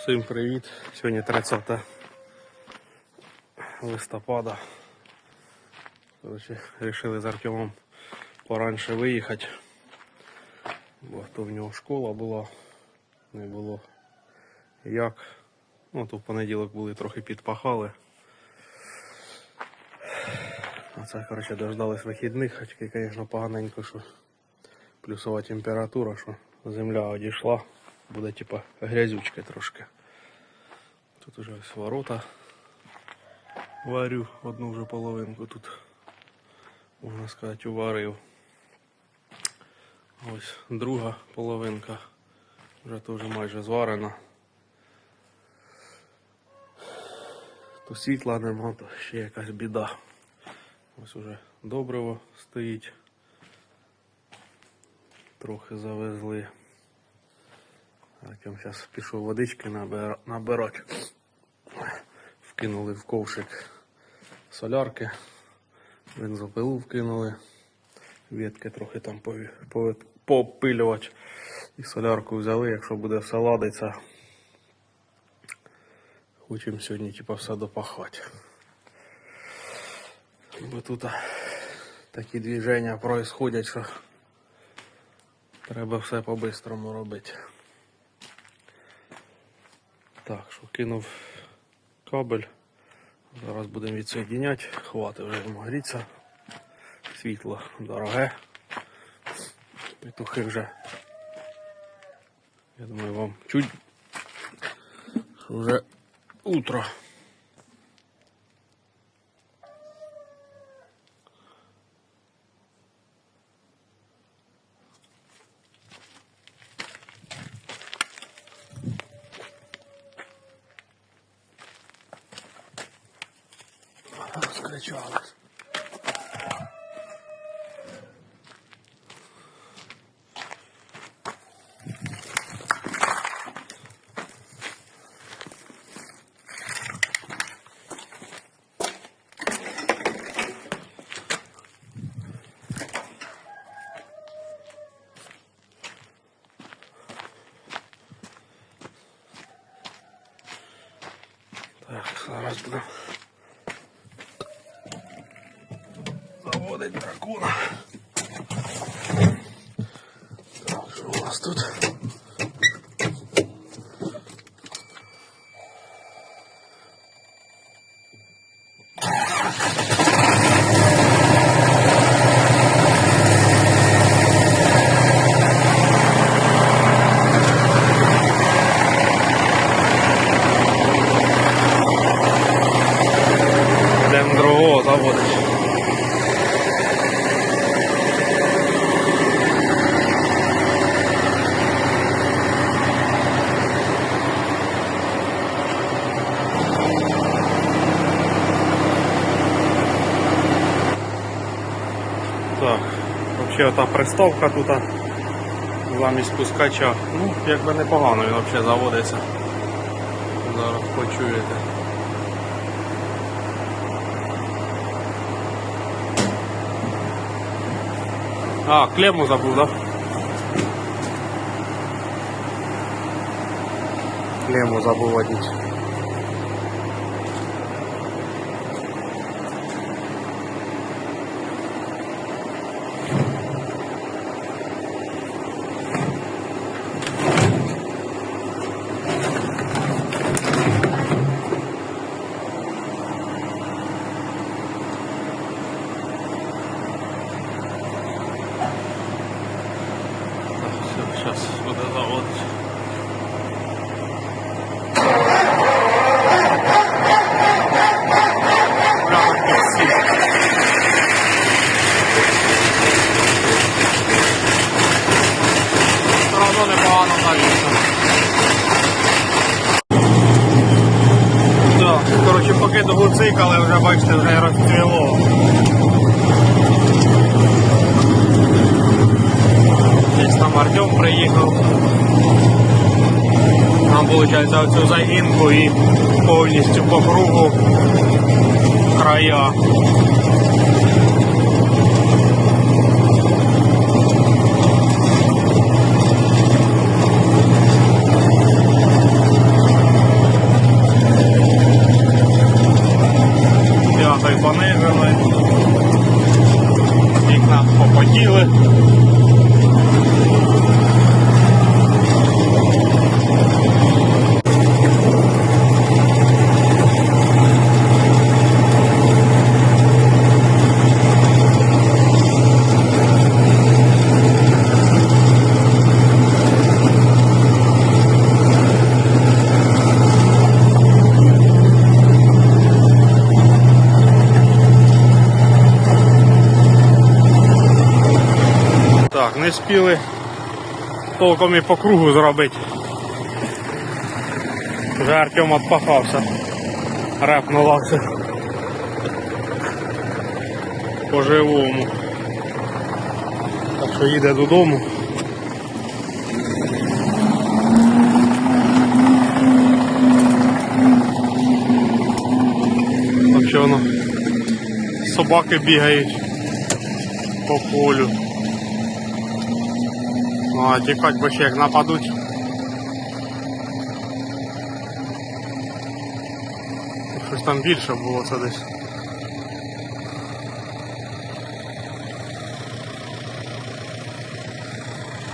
Всім привіт! Сьогодні 30 листопада. Короче, решили з Артемом пораньше виїхати. Бо то в нього школа була, не було як. Ну, то в понеділок були трохи підпахали. Це, коротше, дождались вихідних, хоч, звісно, поганенько, що плюсова температура, що земля одійшла, буде типа грязючка трошки. Тут уже ось ворота варю, одну вже половинку тут, можна сказати, уварив. Ось друга половинка вже теж майже зварена. То світла нема, то ще якась біда. Ось уже добриво стоїть. Трохи завезли. Артем зараз пішов водички набира- набирати. Вкинули в ковшик солярки, бензопилу вкинули, ветки трохи там попилювати. І солярку взяли, якщо буде все ладиться. Хочемо сьогодні типа все допахати. Бо тут такі движення происходять, що треба все по-бистрому робити. Так, що кинув кабель. Зараз будемо відсоєдняти, Хватить вже йому гріться. Світло дороге. Петухи вже. Я думаю, вам чуть. Вже утро. Розкричались. Так, зараз будемо заводить дракона. Так, що у нас тут? Взагалі та приставка тут замість пускача. Ну, якби непогано він взагалі заводиться. Зараз почуєте. А, клемму забыл, да? Клемму забыл водить. Все, сейчас буду заводить. Прямо під сіль. Все одно непогано навісно. Так, коротше, але вже бачите, вже розцвіло. Десь там Артем приїхав. Нам, виходить, оцю загінку і повністю по кругу края. похолоділи. Вспіли толком і по кругу зробити. Вже Артем отпахався. Репнула все. По-живому. Так що їде додому. Так що воно собаки бігають по полю. Ну, а тікать, бо ще як нападуть. Щось там більше було це десь.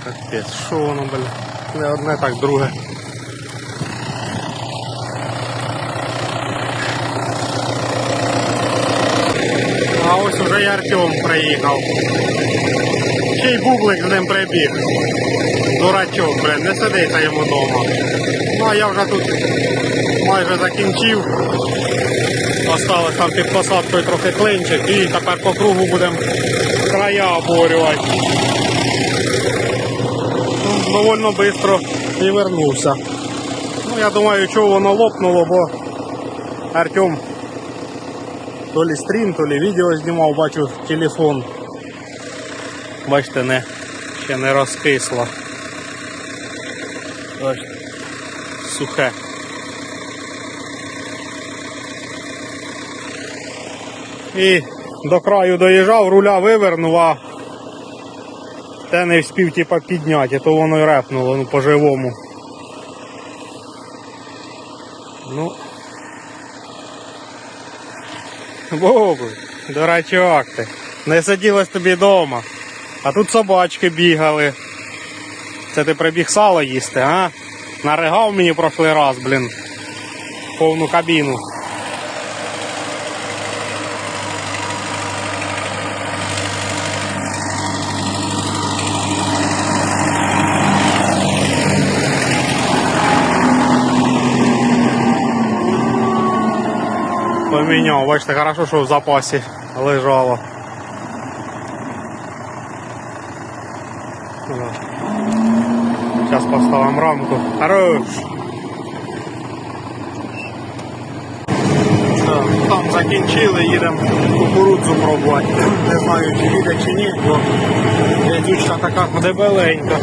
Капець, що воно, бля? Не одне, так друге. А ось уже і Артем приїхав. Ще й бублик з ним прибіг. Дурачок, блин, не сидиться йому вдома. Ну а я вже тут майже закінчив. Осталось там під посадкою трохи клинчик і тепер по кругу будемо края оборювати. Ну, довольно швидко і вернувся. Ну, я думаю, чого воно лопнуло, бо Артем то лі стрім, то лі відео знімав, бачу телефон. Бачите, не, ще не розкисло. Ось сухе. І до краю доїжджав, руля вивернув, а те не вспів типа підняти, то воно й репнуло ну, по-живому. Ну. Богу, дурачок ти. Не сиділось тобі вдома. А тут собачки бігали. Це ти прибіг сало їсти, а? Наригав мені прошлий раз, блін. Повну кабіну. Поміняв, бачите, хорошо, що в запасі лежало. Зараз поставим рамку. Хорош. Так, Там закінчили, їдемо кукурудзу пробувати. Не знаю, чи їде чи ні, бо ядючка така дебеленька.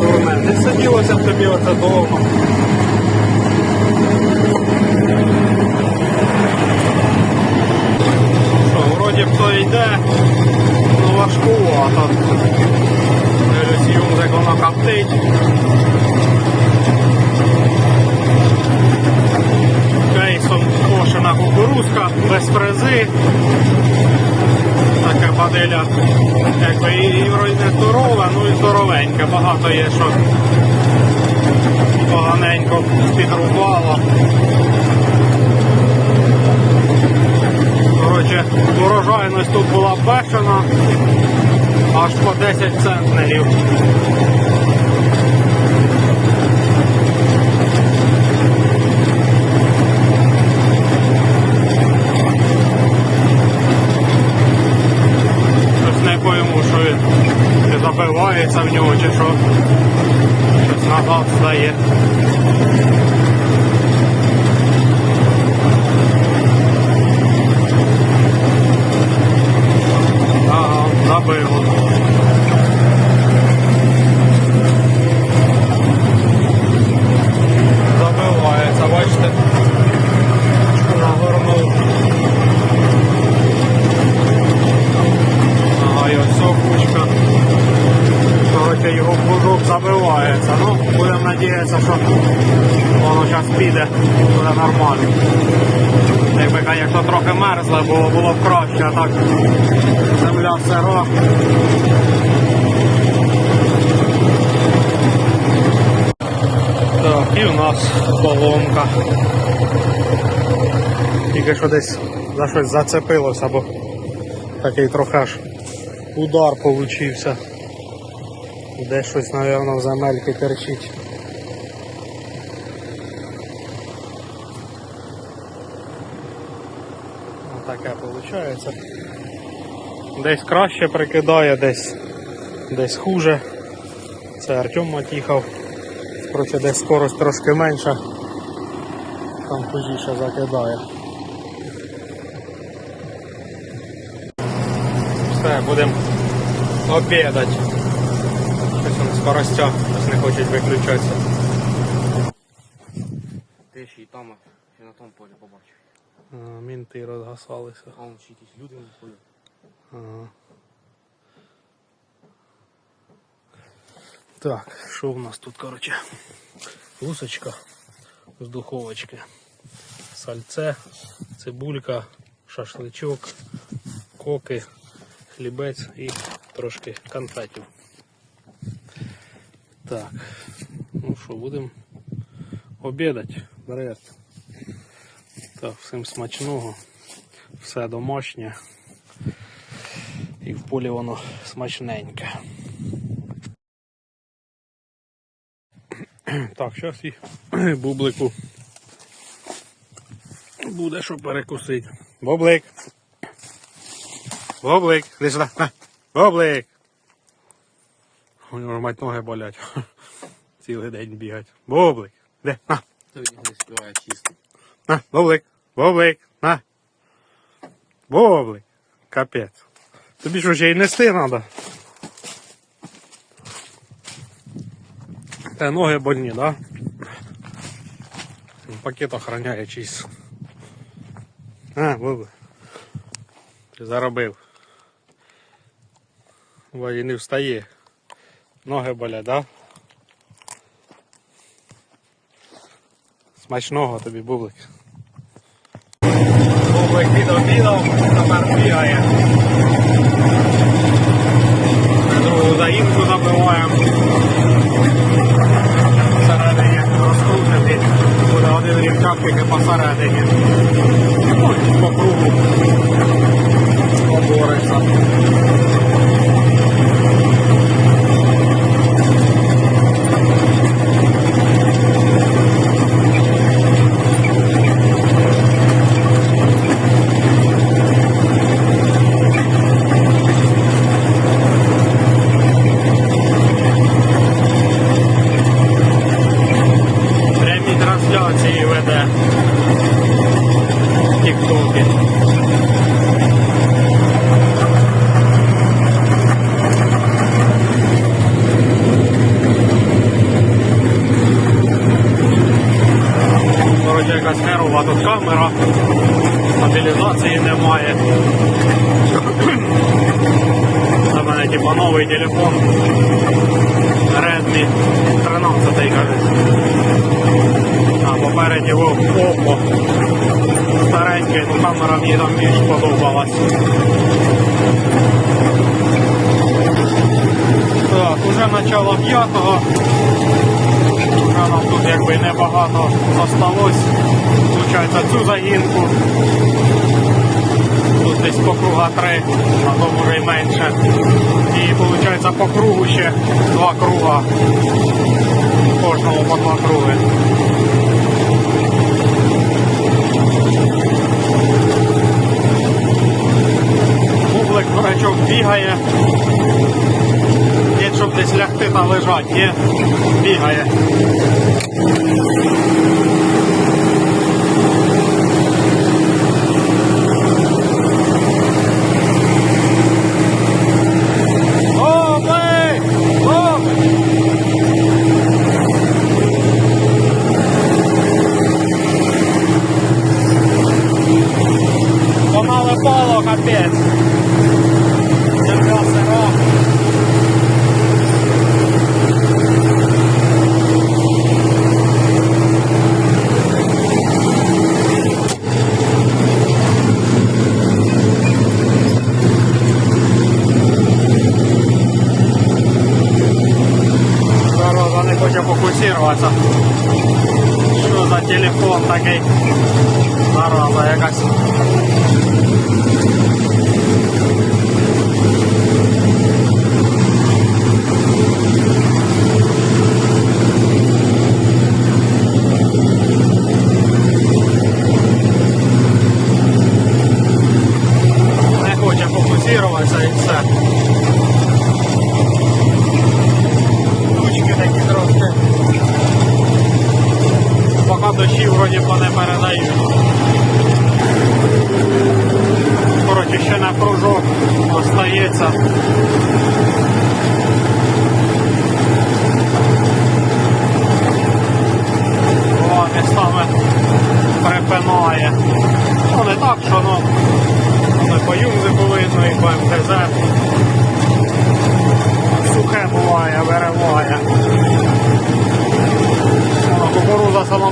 Дурне, не сиділося б тобі оце дома. Що, вроді б то йде, ну важкувато. Дивлюсь, юм як воно коптить. Кейсом кошена кукурузка, без фрези. Така якби і, і вроді не здорова, ну і здоровенька. Багато є, що поганенько підрубало. Коротше, урожайність тут була бешена аж по 10 центнерів. Щось не пойму, що він чи забивається в нього, чи що. Щось на газ Ага, нас поломка. Тільки що десь за щось зацепилось або такий трохи аж удар получився. Де щось, мабуть, в земельки терчить. Таке виходить. Десь краще прикидає, десь десь хуже. Це Артем матіхав. Короче, десь скорость трошки менша. Там хужіше закидає. Все, будемо обідати. Щось он скоростя, щось не хочуть виключатися. Ти ще й там, ще на тому полі побачив. Мінти розгасалися. А вон ще якісь люди на полі. Ага. Так, що в нас тут, короче? Лусочка з духовочки. Сальце, цибулька, шашличок, коки, хлібець і трошки конфетів. Так, ну що, будемо обідати. Берест. Так, всім смачного, все домашнє. І в полі воно смачненьке. Так, зараз і бублику буде що перекусити. Боблик. Боблик, іди сюди. На. Боблик. У нього мать ноги болять. Цілий день бігать. Боблик. Де? На. То він не співає чисто. На, Боблик. Боблик. На. Боблик. Капець. Тобі що ще й нести треба? Та ноги больні, да? Пакет охороняє чийсь. А, Боблик. Ти заробив. Ваді не встає. Ноги болять, да? Смачного тобі, бублик. Бублик відобідав, тепер бігає. Другу заїмку забиваємо. Тільки посередині. По кругу. Побореться. Прямі трансляції веде. в Тіктокі. Коротше, якась херова тут камера, стабілізації немає. Це в мене типа новий телефон. Redmi 13 кажуть. А попереді був Oppo. Старенький, ну камера мені там більш сподобалась. Так, уже начало п'ятого. Вже нам тут якби небагато осталось. Получається цю загінку. Десь по круга три, а то може й менше. І виходить по кругу ще два круга. Кожному по два круги. Бублик дурачок бігає. Ні, щоб десь лягти та лежать, ні, бігає.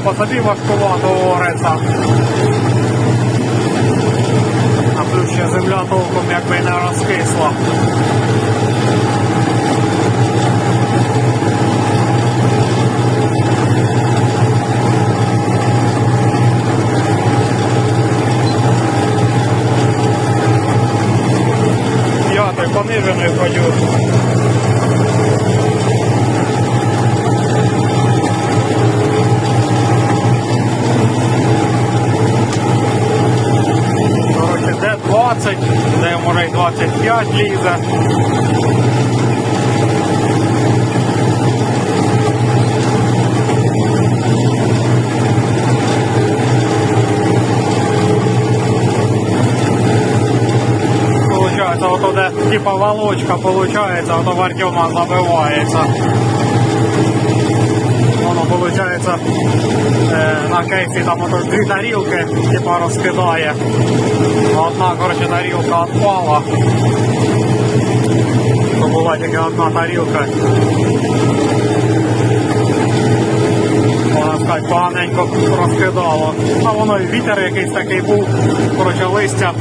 Кукуруза сама по собі важкувато ореться. А плюс ще земля толком якби не розкисла. П'ятий понижений ходю. 25 лізе. Получається, ото де типа волочка получається, ото в Артема забивається. Получається е, на кейсі там ото дві тарілки, типа розкидає. Одна, коротше, тарілка відпала. То була тільки одна тарілка. Можна сказати, поганенько розкидало. А воно і вітер якийсь такий був, коротше, листя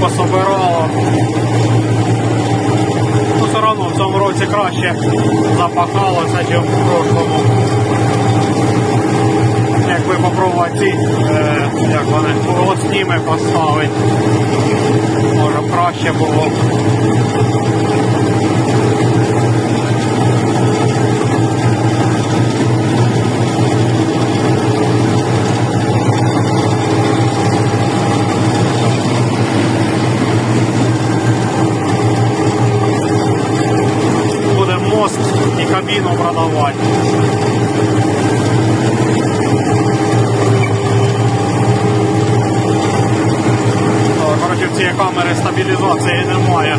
пособирало. Ну, все одно в цьому році краще запахалося, ніж в прошлому. Якби попробувати ці, е, як вони, голосніми поставити. Може краще було. Буде мост і кабіну продавати. О, Коротше, в цієї камери стабілізації немає.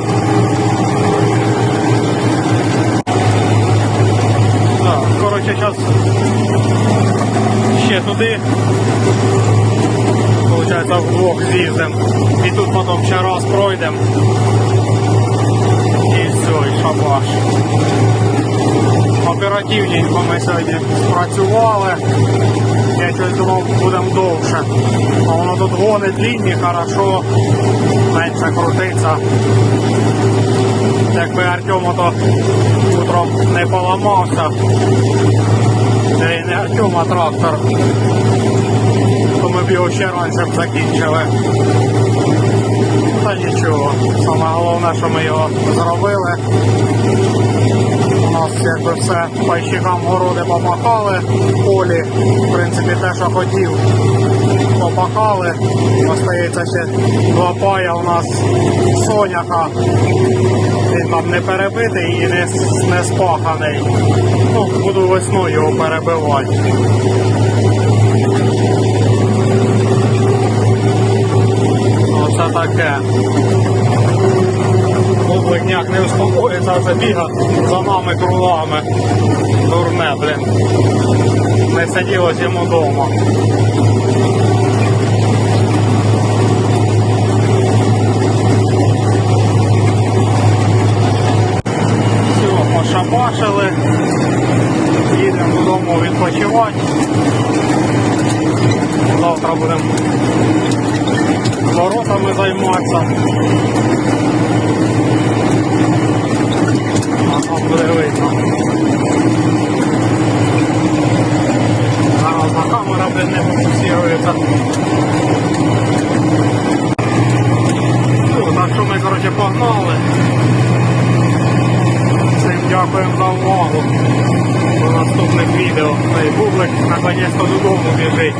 Так, коротше, зараз ще туди. Получається, вдвох з'їздимо. І тут потім пройдемо. І все, і шабаш. Оперативненько ми сьогодні спрацювали. Я щось думав, будемо довше. А воно тут гони длинні, хорошо, менше крутиться. Якби Артем ото утром не поламався. Це і не Артем, а трактор. То ми б його ще раніше б закінчили. Та нічого. Саме головне, що ми його зробили. У нас якби все пайщикам городи попахали, полі, в принципі, те, що хотів, попахали. Остається ще два пая у нас соняха. Він там не перебитий і не, не спаханий. Ну, буду весною його перебивати. Оце таке. Бубликняк не успокоїться, а це біга за нами кругами. Дурне, блін. Не сиділось йому вдома. Все, пошабашили. Їдемо додому відпочивати. Завтра будемо воротами займатися. А буде видно. Зараз на камера блин, не фокусується. Ну, так що ми, коротше, погнали. Всім дякуємо за увагу. До наступних відео. Цей бублик наконець-то додому біжить.